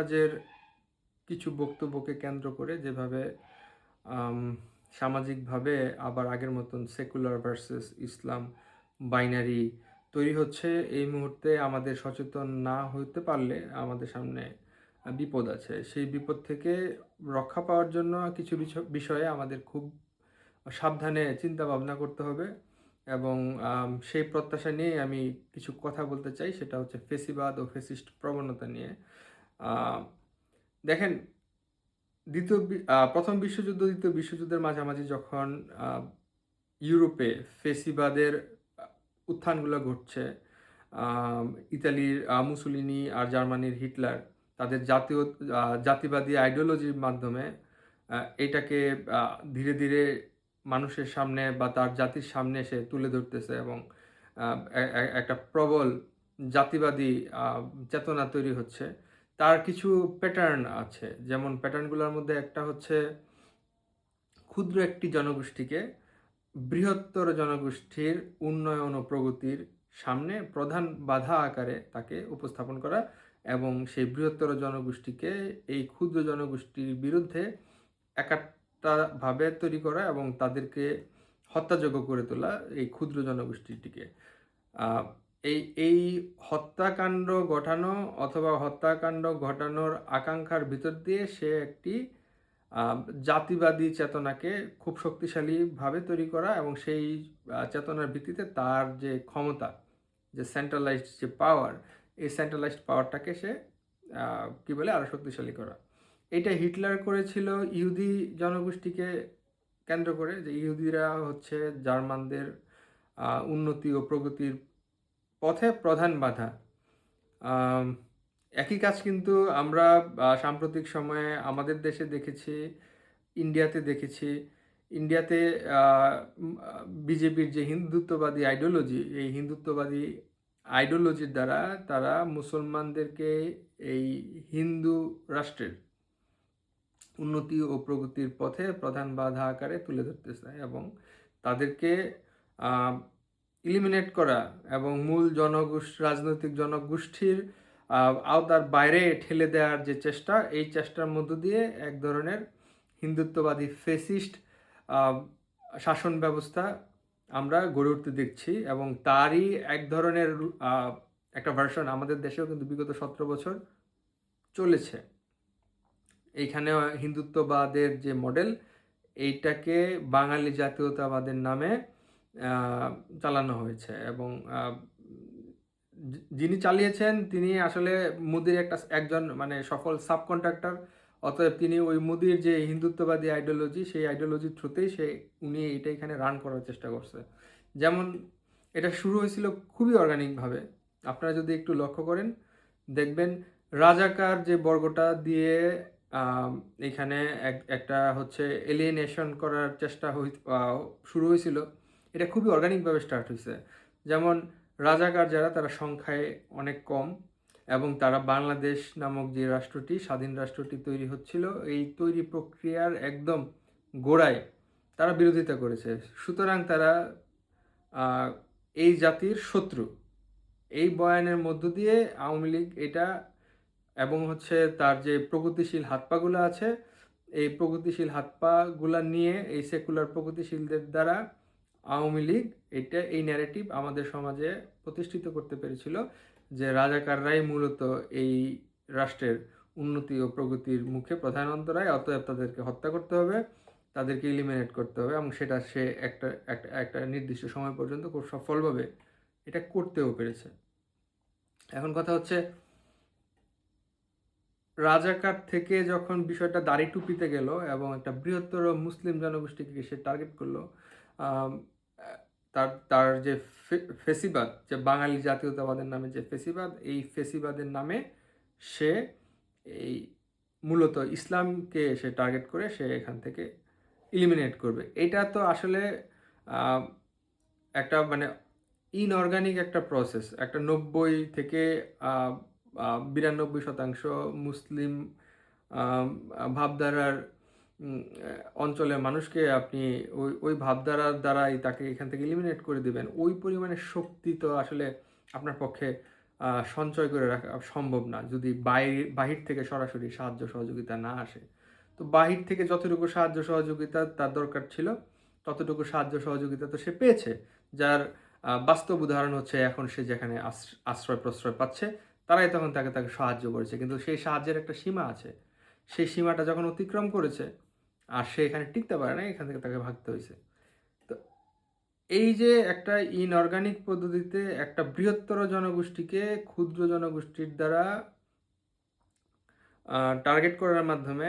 সমাজের কিছু বক্তব্যকে কেন্দ্র করে যেভাবে সামাজিকভাবে আবার আগের মতন সেকুলার ভার্সেস ইসলাম বাইনারি তৈরি হচ্ছে, এই মুহূর্তে আমাদের সচেতন না হতে পারলে আমাদের সামনে বিপদ আছে। সেই বিপদ থেকে রক্ষা পাওয়ার জন্য কিছু বিষ- বিষয়ে আমাদের খুব সাবধানে চিন্তা ভাবনা করতে হবে এবং সেই প্রত্যাশা নিয়ে আমি কিছু কথা বলতে চাই, সেটা হচ্ছে ফেসিবাদ ও ফেসিস্ট প্রবণতা নিয়ে। দেখেন, দ্বিতীয় প্রথম বিশ্বযুদ্ধ, দ্বিতীয় বিশ্বযুদ্ধের মাঝামাঝি যখন ইউরোপে ফেসিবাদের উত্থানগুলো ঘটছে ইতালির মুসোলিনি আর জার্মানির হিটলার, তাদের জাতীয় জাতিবাদী আইডিওলজির মাধ্যমে এটাকে ধীরে ধীরে মানুষের সামনে বা তার জাতির সামনে এসে তুলে ধরতেছে এবং একটা প্রবল জাতিবাদী চেতনা তৈরি হচ্ছে। তার কিছু প্যাটার্ন আছে। যেমন প্যাটার্নগুলোর মধ্যে একটা হচ্ছে ক্ষুদ্র একটি জনগোষ্ঠীকে বৃহত্তর জনগোষ্ঠীর উন্নয়ন ও প্রগতির সামনে প্রধান বাধা আকারে তাকে উপস্থাপন করা এবং সেই বৃহত্তর জনগোষ্ঠীকে এই ক্ষুদ্র জনগোষ্ঠীর বিরুদ্ধে একাত্মভাবে তৈরি করা এবং তাদেরকে হত্যাযোগ্য করে তোলা এই ক্ষুদ্র জনগোষ্ঠীটিকে। এই এই হত্যাকাণ্ড ঘটানো অথবা হত্যাকাণ্ড ঘটানোর আকাঙ্ক্ষার ভিতর দিয়ে সে একটি জাতিবাদী চেতনাকে খুব শক্তিশালীভাবে তৈরি করা এবং সেই চেতনার ভিত্তিতে তার যে ক্ষমতা, যে সেন্ট্রালাইজড যে পাওয়ার এই সেন্ট্রালাইজড পাওয়ারটাকে সে কী বলে আরও শক্তিশালী করা। এটা হিটলার করেছিল ইহুদি জনগোষ্ঠীকে কেন্দ্র করে যে ইহুদিরা হচ্ছে জার্মানদের উন্নতি ও প্রগতির পথে প্রধান বাধা। একই কাজ কিন্তু আমরা সাম্প্রতিক সময়ে আমাদের দেশে দেখেছি, ইন্ডিয়াতে দেখেছি। ইন্ডিয়াতে বিজেপির যে হিন্দুত্ববাদী আইডিওলজি এই হিন্দুত্ববাদী আইডিওলজির দ্বারা তারা মুসলমানদেরকে এই হিন্দু রাষ্ট্রের উন্নতি ও প্রগতির পথে প্রধান বাধা আকারে তুলে ধরতেছে এবং তাদেরকে ইলিমিনেট করা এবং মূল জনগোষ্ঠী, রাজনৈতিক জনগোষ্ঠীর আওতার বাইরে ঠেলে দেওয়ার যে চেষ্টা, এই চেষ্টার মধ্য দিয়ে এক ধরনের হিন্দুত্ববাদী ফেসিস্ট শাসন ব্যবস্থা আমরা গড়ে উঠতে দেখছি এবং তারই এক ধরনের একটা ভার্সন আমাদের দেশেও কিন্তু বিগত সতেরো বছর চলেছে। এইখানে হিন্দুত্ববাদের যে মডেল এইটাকে বাঙালি জাতীয়তাবাদের নামে চালানো হয়েছে এবং যিনি চালিয়েছেন তিনি আসলে মোদির একটা একজন মানে সফল সাব কন্ট্রাক্টর অতএব তিনি ওই মোদির যে হিন্দুত্ববাদী আইডিওলজি সেই আইডিওলজির থ্রুতেই সে, উনি এটা এখানে রান করার চেষ্টা করছে। যেমন এটা শুরু হয়েছিল খুবই অর্গানিকভাবে আপনারা যদি একটু লক্ষ্য করেন, দেখবেন রাজাকার যে বর্গটা দিয়ে এখানে এক- একটা হচ্ছে এলিয়েনেশন করার চেষ্টা শুরু হয়েছিল। এটা খুবই অর্গানিকভাবে স্টার্ট হয়েছে যেমন রাজাকার যারা, তারা সংখ্যায় অনেক কম এবং তারা বাংলাদেশ নামক যে রাষ্ট্রটি, স্বাধীন রাষ্ট্রটি তৈরি হচ্ছিল, এই তৈরি প্রক্রিয়ার একদম গোড়ায় তারা বিরোধিতা করেছে। সুতরাং তারা এই জাতির শত্রু। এই বয়ানের মধ্য দিয়ে আওয়ামী লীগ এটা এবং হচ্ছে তার যে প্রগতিশীল হাত পাগুলো আছে, এই প্রগতিশীল হাত পাগুলা নিয়ে এই সেকুলার প্রগতিশীলদের দ্বারা আওয়ামী লীগ এটা এই ন্যারেটিভ আমাদের সমাজে প্রতিষ্ঠিত করতে পেরেছিল যে রাজাকাররাই মূলত এই রাষ্ট্রের উন্নতি ও প্রগতির মুখে প্রধান অন্তরায়, অতএব তাদেরকে হত্যা করতে হবে, তাদেরকে ইলিমিনেট করতে হবে এবং সেটা সে একটা একটা একটা নির্দিষ্ট সময় পর্যন্ত খুব সফলভাবে এটা করতেও পেরেছে। এখন কথা হচ্ছে, রাজাকার থেকে যখন বিষয়টা দাড়ি টুপিতে গেল এবং একটা বৃহত্তর মুসলিম জনগোষ্ঠীকে সে টার্গেট করল তার তার যে ফেসিবাদ, যে বাঙালি জাতীয়তাবাদের নামে যে ফেসিবাদ, এই ফেসিবাদের নামে সে এই মূলত ইসলামকে সে টার্গেট করে সে এখান থেকে ইলিমিনেট করবে। এটা তো আসলে একটা মানে ইনঅর্গানিক একটা প্রসেস একটা নব্বই থেকে বিরানব্বই শতাংশ মুসলিম ভাবধারার অঞ্চলের মানুষকে আপনি ওই ওই ভাবধারার দ্বারাই তাকে এখান থেকে এলিমিনেট করে দিবেন। ওই পরিমাণে শক্তি তো আসলে আপনার পক্ষে সঞ্চয় করে রাখা সম্ভব না। যদি বাইরে, বাহির থেকে সরাসরি সাহায্য সহযোগিতা না আসে। তো বাহির থেকে যতটুকু সাহায্য সহযোগিতা তার দরকার ছিল, ততটুকু সাহায্য সহযোগিতা তো সে পেয়েছে। যার বাস্তব উদাহরণ হচ্ছে এখন সে যেখানে আশ্র- আশ্রয় প্রশ্রয় পাচ্ছে, তারাই তখন তাকে তাকে সাহায্য করেছে। কিন্তু সেই সাহায্যের একটা সীমা আছে। সেই সীমাটা যখন অতিক্রম করেছে আর সে এখানে টিকতে পারে না, এখান থেকে তাকে ভাগতে হয়েছে। তো এই যে একটা ইনঅর্গানিক পদ্ধতিতে একটা বৃহত্তর জনগোষ্ঠীকে ক্ষুদ্র জনগোষ্ঠীর দ্বারা টার্গেট করার মাধ্যমে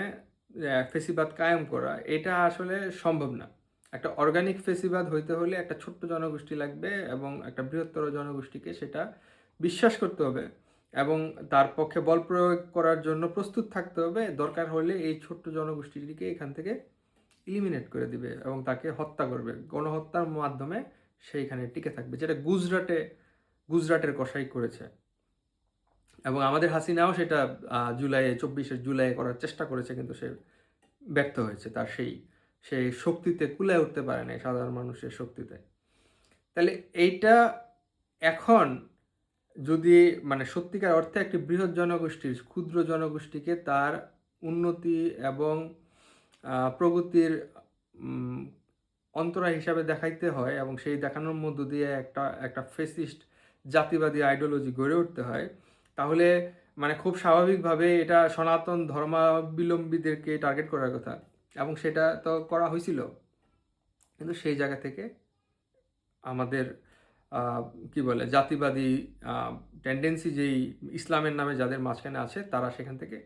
ফেসিবাদ কায়েম করা, এটা আসলে সম্ভব না। একটা অর্গানিক ফেসিবাদ হইতে হলে একটা ছোট্ট জনগোষ্ঠী লাগবে এবং একটা বৃহত্তর জনগোষ্ঠীকে সেটা বিশ্বাস করতে হবে। এবং তার পক্ষে বল প্রয়োগ করার জন্য প্রস্তুত থাকতে হবে। দরকার হলে এই ছোট্ট জনগোষ্ঠীটিকে এখান থেকে ইলিমিনেট করে দিবে এবং তাকে হত্যা করবে। গণহত্যার মাধ্যমে সেইখানে টিকে থাকবে, যেটা গুজরাটে, গুজরাটের কষাই করেছে। এবং আমাদের হাসিনাও সেটা জুলাইয়ে, চব্বিশে জুলাইয়ে করার চেষ্টা করেছে, কিন্তু সে ব্যর্থ হয়েছে তার সেই সেই শক্তিতে কুলায় উঠতে পারে না সাধারণ মানুষের শক্তিতে। তাহলে এইটা এখন যদি মানে সত্যিকার অর্থে একটি বৃহৎ জনগোষ্ঠীর, ক্ষুদ্র জনগোষ্ঠীকে তার উন্নতি এবং প্রগতির অন্তরা হিসাবে দেখাইতে হয় এবং সেই দেখানোর মধ্য দিয়ে একটা একটা ফেসিস্ট জাতিবাদী আইডিওলজি গড়ে উঠতে হয়, তাহলে মানে খুব স্বাভাবিকভাবে এটা সনাতন ধর্মাবলম্বীদেরকে টার্গেট করার কথা এবং সেটা তো করা হয়েছিল কিন্তু সেই জায়গা থেকে আমাদের কি বলে, জাতিবাদী টেন্ডেন্সি যেই ইসলামের নামে যাদের মাঝখানে আছে, তারা সেখান থেকে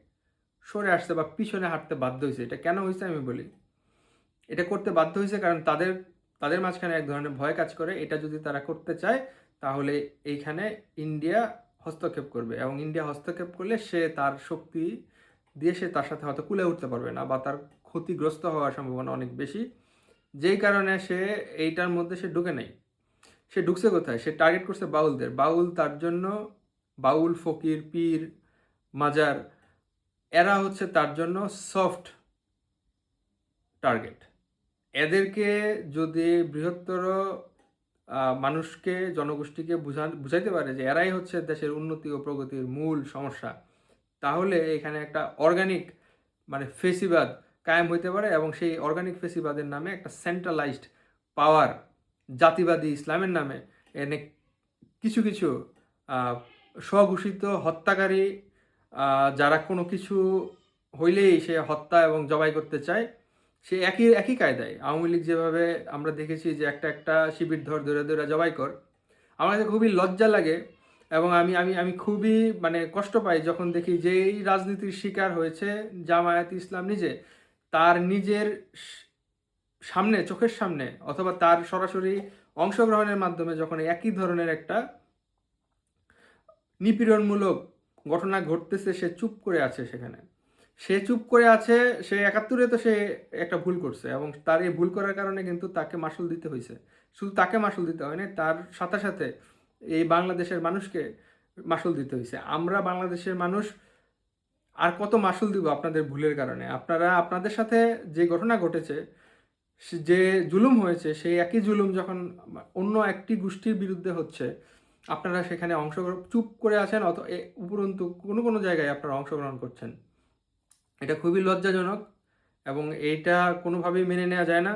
সরে আসতে বা পিছনে হাঁটতে বাধ্য হয়েছে। এটা কেন হয়েছে আমি বলি? এটা করতে বাধ্য হয়েছে কারণ তাদের তাদের মাঝখানে এক ধরনের ভয় কাজ করে। এটা যদি তারা করতে চায়, তাহলে এইখানে ইন্ডিয়া হস্তক্ষেপ করবে এবং ইন্ডিয়া হস্তক্ষেপ করলে সে তার শক্তি দিয়ে সে তার সাথে হয়তো কুলে উঠতে পারবে না বা তার ক্ষতিগ্রস্ত হওয়ার সম্ভাবনা অনেক বেশি। যেই কারণে সে এইটার মধ্যে সে ঢুকে নেই। সে ঢুকছে কোথায়? সে টার্গেট করছে বাউলদের। বাউল তার জন্য, বাউল, ফকির, পীর, মাজার, এরা হচ্ছে তার জন্য সফট টার্গেট এদেরকে যদি বৃহত্তর মানুষকে, জনগোষ্ঠীকে বুঝা, বুঝাইতে পারে যে এরাই হচ্ছে দেশের উন্নতি ও প্রগতির মূল সমস্যা, তাহলে এখানে একটা অর্গানিক মানে ফেসিবাদ কায়েম হইতে পারে এবং সেই অর্গানিক ফেসিবাদের নামে একটা সেন্ট্রালাইজড পাওয়ার জাতিবাদী ইসলামের নামে এনে কিছু কিছু স্বঘোষিত হত্যাকারী যারা কোনো কিছু হইলেই সে হত্যা এবং জবাই করতে চায়, সে একই একই কায়দায়। আওয়ামী লীগ যেভাবে আমরা দেখেছি যে একটা একটা শিবির ধর, ধরে ধরে জবাই কর, আমার কাছে খুবই লজ্জা লাগে এবং আমি আমি আমি খুবই মানে কষ্ট পাই যখন দেখি যে এই রাজনীতির শিকার হয়েছে জামায়াত ইসলাম নিজে, তার নিজের সামনে, চোখের সামনে অথবা তার সরাসরি অংশগ্রহণের মাধ্যমে যখন একই ধরনের একটা নিপীড়নমূলক ঘটনা ঘটতেছে, সে চুপ করে আছে সেখানে। সে চুপ করে আছে, সে একাত্তরে তো সে একটা ভুল করছে এবং তার এই ভুল করার কারণে কিন্তু তাকে মাসুল দিতে হয়েছে। শুধু তাকে মাসুল দিতে হয়নি তার সাথে সাথে এই বাংলাদেশের মানুষকে মাসুল দিতে হয়েছে। আমরা বাংলাদেশের মানুষ আর কত মাসুল দিব আপনাদের ভুলের কারণে? আপনারা, আপনাদের সাথে যে ঘটনা ঘটেছে যে জুলুম হয়েছে, সেই একই জুলুম যখন অন্য একটি গোষ্ঠীর বিরুদ্ধে হচ্ছে, আপনারা সেখানে অংশগ্রহণ, চুপ করে আছেন অত উপরন্তু কোনো কোনো জায়গায় আপনারা অংশগ্রহণ করছেন। এটা খুবই লজ্জাজনক এবং এইটা কোনোভাবেই মেনে নেওয়া যায় না।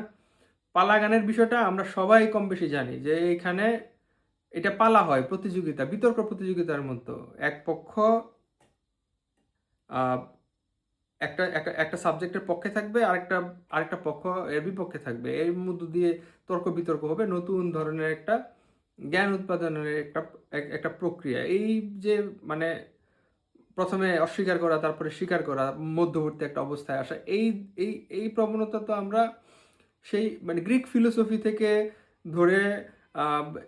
পালা গানের বিষয়টা আমরা সবাই কম বেশি জানি যে এখানে এটা পালা হয়, প্রতিযোগিতা, বিতর্ক প্রতিযোগিতার মতো এক পক্ষ একটা একটা সাবজেক্টের পক্ষে থাকবে, আরেকটা আরেকটা পক্ষ এর বিপক্ষে থাকবে। এর মধ্য দিয়ে তর্ক বিতর্ক হবে, নতুন ধরনের একটা জ্ঞান উৎপাদনের একটা একটা প্রক্রিয়া। এই যে মানে প্রথমে অস্বীকার করা, তারপরে স্বীকার করা, মধ্যবর্তী একটা অবস্থায় আসা, এই এই এই প্রবণতা তো আমরা সেই মানে গ্রিক ফিলোসফি থেকে ধরে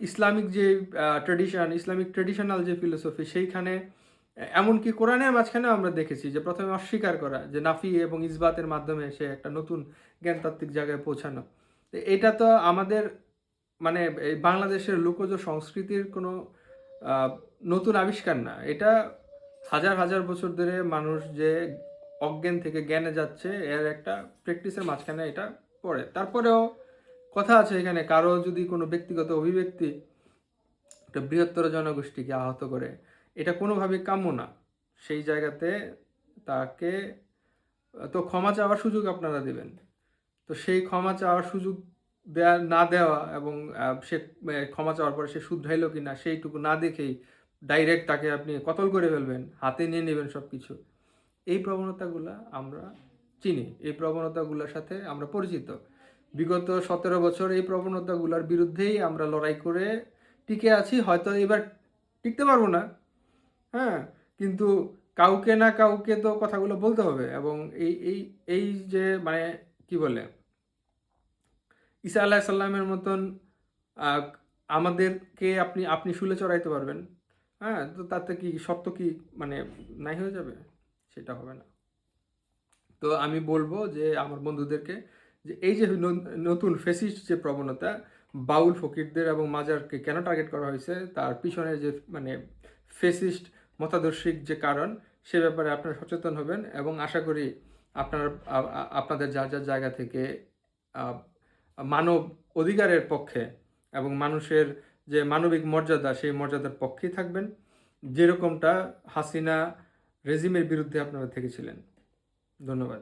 ইসলামিক যে ট্রেডিশন ইসলামিক ট্রেডিশনাল যে ফিলোসফি, সেইখানে এমনকি কোরআনের মাঝখানে আমরা দেখেছি যে প্রথমে অস্বীকার করা, যে নাফি এবং ইসবাতের মাধ্যমে সে একটা নতুন জ্ঞানতাত্ত্বিক জায়গায় পৌঁছানো। এটা তো আমাদের মানে এই বাংলাদেশের লোকজ সংস্কৃতির কোনো নতুন আবিষ্কার না। এটা হাজার হাজার বছর ধরে মানুষ যে অজ্ঞান থেকে জ্ঞানে যাচ্ছে, এর একটা প্র্যাকটিসের মাঝখানে এটা পড়ে। তারপরেও কথা আছে এখানে, কারও যদি কোনো ব্যক্তিগত অভিব্যক্তি, একটা বৃহত্তর জনগোষ্ঠীকে আহত করে এটা কোনোভাবে কাম্য না। সেই জায়গাতে তাকে, তো ক্ষমা চাওয়ার সুযোগ আপনারা দেবেন। তো সেই ক্ষমা চাওয়ার সুযোগ দেয়া, না দেওয়া এবং সে ক্ষমা চাওয়ার পরে সে শুধরাইলো কি না সেইটুকু না দেখেই ডাইরেক্ট তাকে আপনি কতল করে ফেলবেন, হাতে নিয়ে নেবেন সব কিছু এই প্রবণতাগুলো আমরা চিনি। এই প্রবণতাগুলোর সাথে আমরা পরিচিত। বিগত সতেরো বছর এই প্রবণতাগুলোর বিরুদ্ধেই আমরা লড়াই করে টিকে আছি। হয়তো এবার টিকতে পারব না। হ্যাঁ কিন্তু কাউকে না কাউকে তো কথাগুলো বলতে হবে এবং এই এই এই যে মানে কি বলে? ঈসা আলাহ সাল্লামের মতন আমাদেরকে আপনি আপনি শুলে চড়াইতে পারবেন। হ্যাঁ তো তাতে কি সত্য কি মানে নাই হয়ে যাবে? সেটা হবে না। তো আমি বলব যে আমার বন্ধুদেরকে যে এই যে নতুন ফেসিস্ট যে প্রবণতা, বাউল ফকিরদের এবং মাজারকে কেন টার্গেট করা হয়েছে, তার পিছনে যে মানে ফেসিস্ট মতাদর্শিক যে কারণ, সে ব্যাপারে আপনারা সচেতন হবেন এবং আশা করি আপনারা, আপনাদের যার যার জায়গা থেকে মানব অধিকারের পক্ষে এবং মানুষের যে মানবিক মর্যাদা, সেই মর্যাদার পক্ষেই থাকবেন। যেরকমটা হাসিনা রেজিমের বিরুদ্ধে আপনারা থেকেছিলেন। ধন্যবাদ।